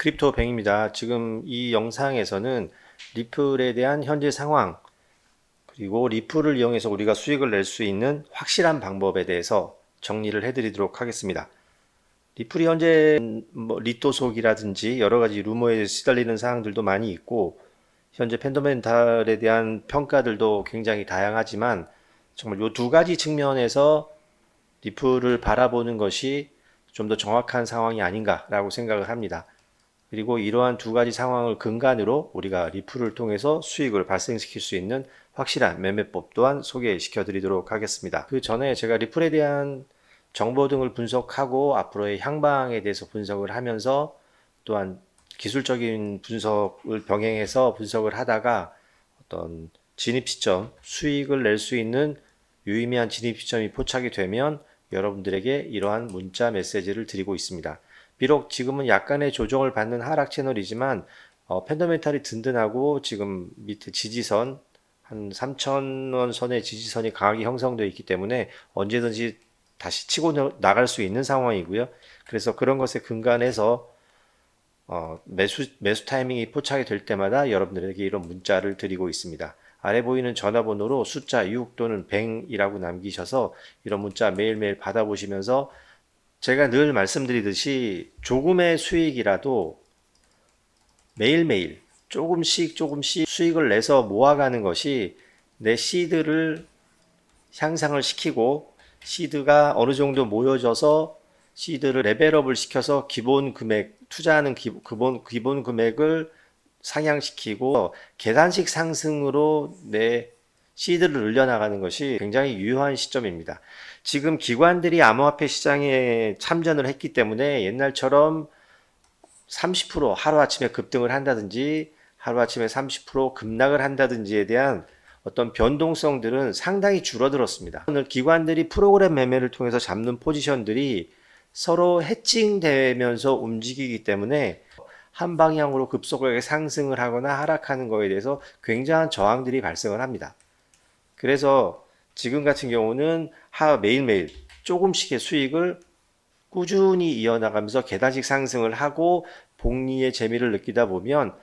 크립토 뱅입니다. 지금 이 영상에서는 리플에 대한 현재 상황 그리고 리플을 이용해서 우리가 수익을 낼 수 있는 확실한 방법에 대해서 정리를 해드리도록 하겠습니다. 리플이 현재 뭐 리또 속이라든지 여러 가지 루머에 시달리는 사항들도 많이 있고 현재 팬더멘탈에 대한 평가들도 굉장히 다양하지만 정말 이 두 가지 측면에서 리플을 바라보는 것이 좀 더 정확한 상황이 아닌가라고 생각을 합니다. 그리고 이러한 두 가지 상황을 근간으로 우리가 리플을 통해서 수익을 발생시킬 수 있는 확실한 매매법 또한 소개시켜 드리도록 하겠습니다. 그 전에 제가 리플에 대한 정보 등을 분석하고 앞으로의 향방에 대해서 분석을 하면서 또한 기술적인 분석을 병행해서 분석을 하다가 어떤 진입 시점, 수익을 낼 수 있는 유의미한 진입 시점이 포착이 되면 여러분들에게 이러한 문자 메시지를 드리고 있습니다. 비록 지금은 약간의 조정을 받는 하락 채널이지만 어, 팬더멘탈이 든든하고 지금 밑에 지지선 한 3,000원 선의 지지선이 강하게 형성되어 있기 때문에 언제든지 다시 치고 나갈 수 있는 상황이고요. 그래서 그런 것에 근간해서 어, 매수, 매수 타이밍이 포착이 될 때마다 여러분들에게 이런 문자를 드리고 있습니다. 아래 보이는 전화번호로 숫자 6 또는 100이라고 남기셔서 이런 문자 매일매일 받아보시면서 제가 늘 말씀드리듯이 조금의 수익이라도 매일매일 조금씩 조금씩 수익을 내서 모아가는 것이 내 시드를 향상을 시키고 시드가 어느 정도 모여져서 시드를 레벨업을 시켜서 기본 금액 투자하는 기, 기본 기본 금액을 상향시키고 계단식 상승으로 내 시드를 늘려나가는 것이 굉장히 유효한 시점입니다. 지금 기관들이 암호화폐 시장에 참전을 했기 때문에 옛날처럼 30% 하루아침에 급등을 한다든지 하루아침에 30% 급락을 한다든지에 대한 어떤 변동성들은 상당히 줄어들었습니다. 오늘 기관들이 프로그램 매매를 통해서 잡는 포지션들이 서로 해칭되면서 움직이기 때문에 한 방향으로 급속하게 상승을 하거나 하락하는 것에 대해서 굉장한 저항들이 발생을 합니다. 그래서 지금 같은 경우는 하 매일매일 조금씩의 수익을 꾸준히 이어나가면서 계단식 상승을 하고 복리의 재미를 느끼다 보면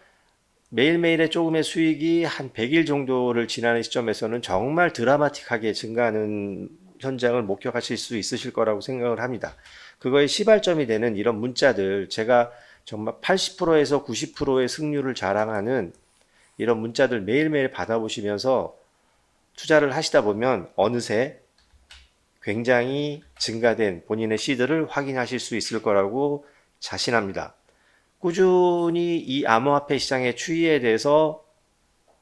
매일매일의 조금의 수익이 한 100일 정도를 지나는 시점에서는 정말 드라마틱하게 증가하는 현장을 목격하실 수 있으실 거라고 생각을 합니다. 그거의 시발점이 되는 이런 문자들 제가 정말 80%에서 90%의 승률을 자랑하는 이런 문자들 매일매일 받아보시면서 투자를 하시다 보면 어느새 굉장히 증가된 본인의 시드를 확인하실 수 있을 거라고 자신합니다. 꾸준히 이 암호화폐 시장의 추이에 대해서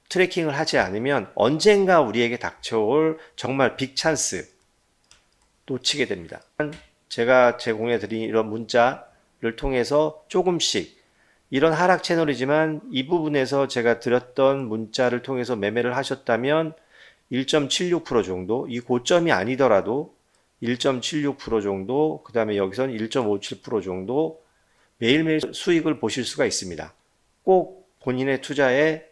트래킹을 하지 않으면 언젠가 우리에게 닥쳐올 정말 빅 찬스 놓치게 됩니다. 제가 제공해 드린 이런 문자를 통해서 조금씩 이런 하락 채널이지만 이 부분에서 제가 드렸던 문자를 통해서 매매를 하셨다면 1.76% 정도, 이 고점이 아니더라도 1.76% 정도, 그 다음에 여기서는 1.57% 정도 매일매일 수익을 보실 수가 있습니다. 꼭 본인의 투자에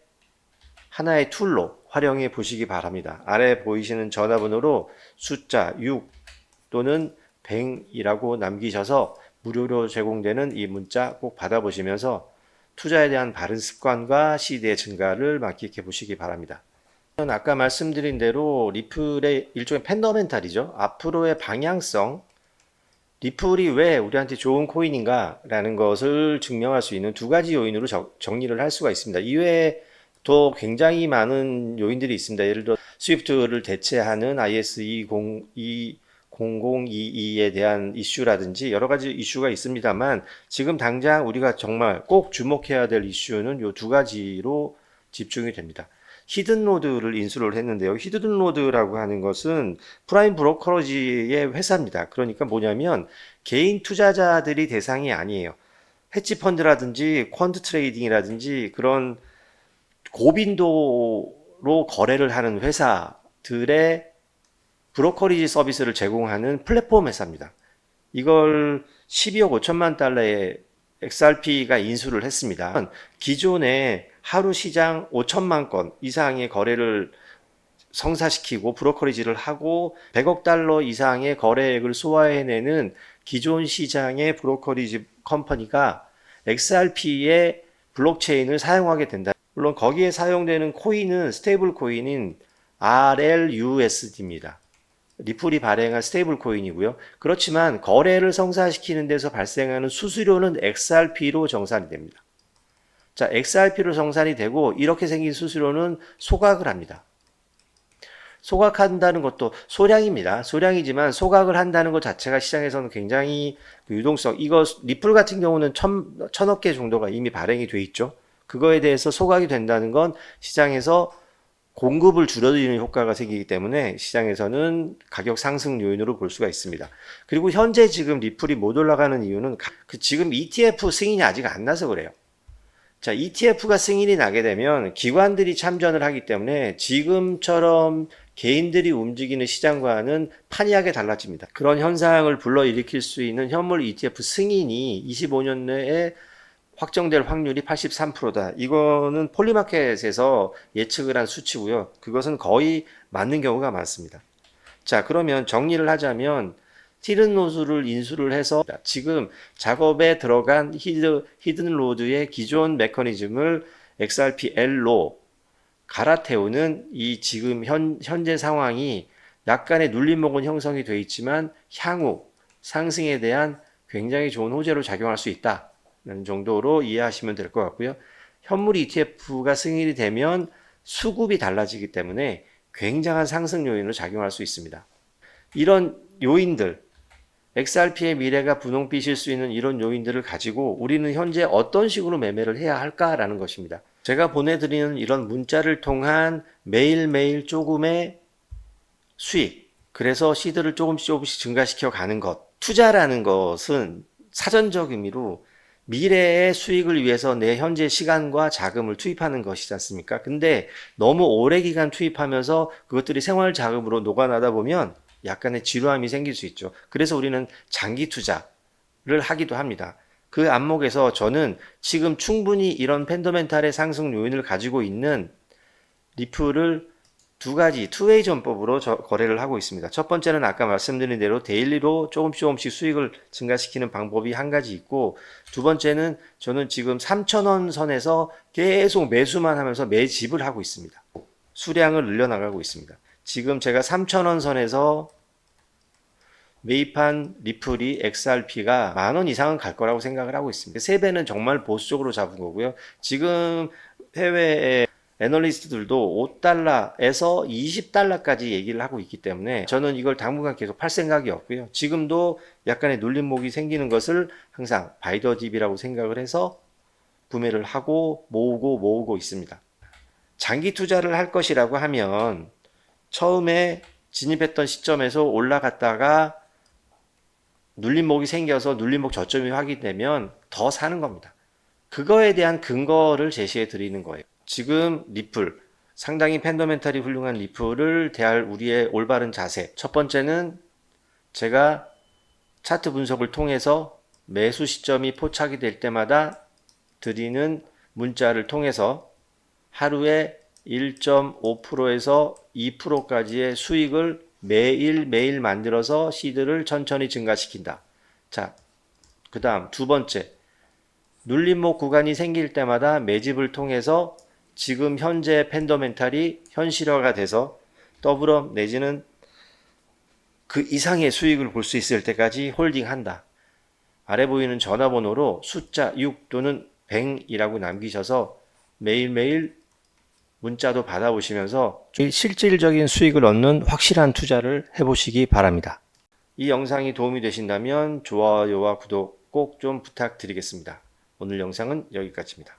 하나의 툴로 활용해 보시기 바랍니다. 아래 보이시는 전화번호로 숫자 6 또는 100이라고 남기셔서 무료로 제공되는 이 문자 꼭 받아보시면서 투자에 대한 바른 습관과 시대의 증가를 만끽해 보시기 바랍니다. 아까 말씀드린 대로 리플의 일종의 팬더멘탈이죠. 앞으로의 방향성, 리플이 왜 우리한테 좋은 코인인가라는 것을 증명할 수 있는 두 가지 요인으로 정리를 할 수가 있습니다. 이외에 또 굉장히 많은 요인들이 있습니다. 예를 들어 스위프트를 대체하는 IS 2022에 대한 이슈라든지 여러 가지 이슈가 있습니다만 지금 당장 우리가 정말 꼭 주목해야 될 이슈는 이두 가지로 집중이 됩니다. 히든 로드를 인수를 했는데요. 히든 로드라고 하는 것은 프라임 브로커러지의 회사입니다. 그러니까 뭐냐면 개인 투자자들이 대상이 아니에요. 헤지 펀드라든지 퀀트 트레이딩이라든지 그런 고빈도로 거래를 하는 회사들의 브로커리지 서비스를 제공하는 플랫폼 회사입니다. 이걸 12억 5천만 달러의 XRP가 인수를 했습니다. 기존에 하루 시장 5천만 건 이상의 거래를 성사시키고 브로커리지를 하고 100억 달러 이상의 거래액을 소화해내는 기존 시장의 브로커리지 컴퍼니가 XRP의 블록체인을 사용하게 된다. 물론 거기에 사용되는 코인은 스테이블 코인인 RLUSD입니다. 리플이 발행한 스테이블 코인이고요. 그렇지만 거래를 성사시키는 데서 발생하는 수수료는 XRP로 정산이 됩니다. 자, XRP로 정산이 되고 이렇게 생긴 수수료는 소각을 합니다. 소각한다는 것도 소량입니다. 소량이지만 소각을 한다는 것 자체가 시장에서는 굉장히 그 유동성, 이거 리플 같은 경우는 천, 천억 개 정도가 이미 발행이 돼 있죠. 그거에 대해서 소각이 된다는 건 시장에서 공급을 줄여드리는 효과가 생기기 때문에 시장에서는 가격 상승 요인으로 볼 수가 있습니다. 그리고 현재 지금 리플이 못 올라가는 이유는 가- 그 지금 ETF 승인이 아직 안 나서 그래요. 자, ETF가 승인이 나게 되면 기관들이 참전을 하기 때문에 지금처럼 개인들이 움직이는 시장과는 판이하게 달라집니다. 그런 현상을 불러일으킬 수 있는 현물 ETF 승인이 25년 내에 확정될 확률이 83%다. 이거는 폴리마켓에서 예측을 한 수치고요. 그것은 거의 맞는 경우가 많습니다. 자, 그러면 정리를 하자면 로드를 인수를 해서 지금 작업에 들어간 히드, 히든 로드의 기존 메커니즘을 XRP-L로 갈아태우는 이 지금 현, 현재 상황이 약간의 눌림목은 형성이 되어 있지만 향후 상승에 대한 굉장히 좋은 호재로 작용할 수 있다는 정도로 이해하시면 될 것 같고요. 현물 ETF가 승인이 되면 수급이 달라지기 때문에 굉장한 상승 요인으로 작용할 수 있습니다. 이런 요인들, XRP의 미래가 분홍빛일 수 있는 이런 요인들을 가지고 우리는 현재 어떤 식으로 매매를 해야 할까라는 것입니다. 제가 보내드리는 이런 문자를 통한 매일매일 조금의 수익, 그래서 시드를 조금씩 조금씩 증가시켜 가는 것. 투자라는 것은 사전적 의미로 미래의 수익을 위해서 내 현재 시간과 자금을 투입하는 것이지 않습니까? 근데 너무 오래 기간 투입하면서 그것들이 생활 자금으로 녹아나다 보면 약간의 지루함이 생길 수 있죠. 그래서 우리는 장기 투자를 하기도 합니다. 그 안목에서 저는 지금 충분히 이런 펜더멘탈의 상승 요인을 가지고 있는 리플을 두 가지 투웨이 전법으로 저- 거래를 하고 있습니다. 첫 번째는 아까 말씀드린 대로 데일리로 조금씩 조금씩 수익을 증가시키는 방법이 한 가지 있고 두 번째는 저는 지금 3,000원 선에서 계속 매수만 하면서 매집을 하고 있습니다. 수량을 늘려나가고 있습니다. 지금 제가 3,000원 선에서 매입한 리플이 XRP가 만 원 이상은 갈 거라고 생각을 하고 있습니다. 세 배는 정말 보수적으로 잡은 거고요. 지금 해외의 애널리스트들도 5달러에서 20달러까지 얘기를 하고 있기 때문에 저는 이걸 당분간 계속 팔 생각이 없고요. 지금도 약간의 눌림목이 생기는 것을 항상 바이더 딥이라고 생각을 해서 구매를 하고 모으고 모으고 있습니다. 장기 투자를 할 것이라고 하면 처음에 진입했던 시점에서 올라갔다가 눌림목이 생겨서 눌림목 저점이 확인되면 더 사는 겁니다. 그거에 대한 근거를 제시해 드리는 거예요. 지금 리플, 상당히 펜더멘탈이 훌륭한 리플을 대할 우리의 올바른 자세. 첫 번째는 제가 차트 분석을 통해서 매수 시점이 포착이 될 때마다 드리는 문자를 통해서 하루에 1.5%에서 2%까지의 수익을 매일 매일 만들어서 시드를 천천히 증가시킨다. 자, 그 다음 두 번째. 눌림목 구간이 생길 때마다 매집을 통해서 지금 현재 펜더멘탈이 현실화가 돼서 더불어 내지는 그 이상의 수익을 볼 수 있을 때까지 홀딩한다. 아래 보이는 전화번호로 숫자 6 또는 100이라고 남기셔서 매일매일 문자도 받아보시면서 실질적인 수익을 얻는 확실한 투자를 해보시기 바랍니다. 이 영상이 도움이 되신다면 좋아요와 구독 꼭 좀 부탁드리겠습니다. 오늘 영상은 여기까지입니다.